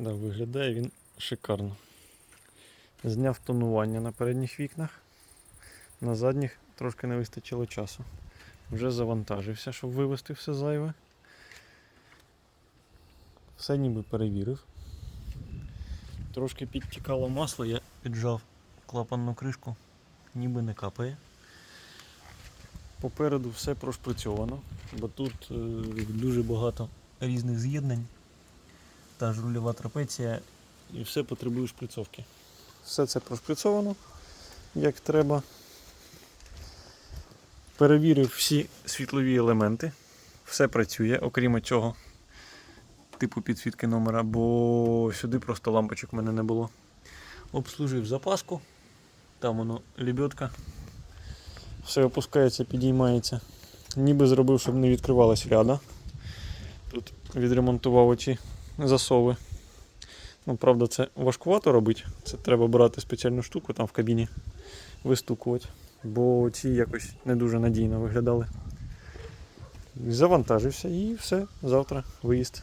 Да, виглядає він шикарно. Зняв тонування на передніх вікнах. На задніх трошки не вистачило часу. Вже завантажився, щоб вивести все зайве. Все ніби перевірив. Трошки підтікало масло, я піджав клапанну кришку, ніби не капає. Попереду все прошприцьовано, бо тут е, дуже багато різних з'єднань. Та ж рульова трапеція і все потребує шприцовки. Все це прошприцьовано як треба. Перевірив всі світлові елементи. Все працює, окрім цього типу підсвітки номера, бо сюди просто лампочок в мене не було. Обслужив запаску, там воно лебедка. Все опускається, підіймається. Ніби зробив, щоб не відкривалась ряда. Тут відремонтував оці засови. Ну, правда, це важкувато робити. Це треба брати спеціальну штуку там в кабіні, вистукувати. Бо ці якось не дуже надійно виглядали. Завантажився і все, завтра виїзд.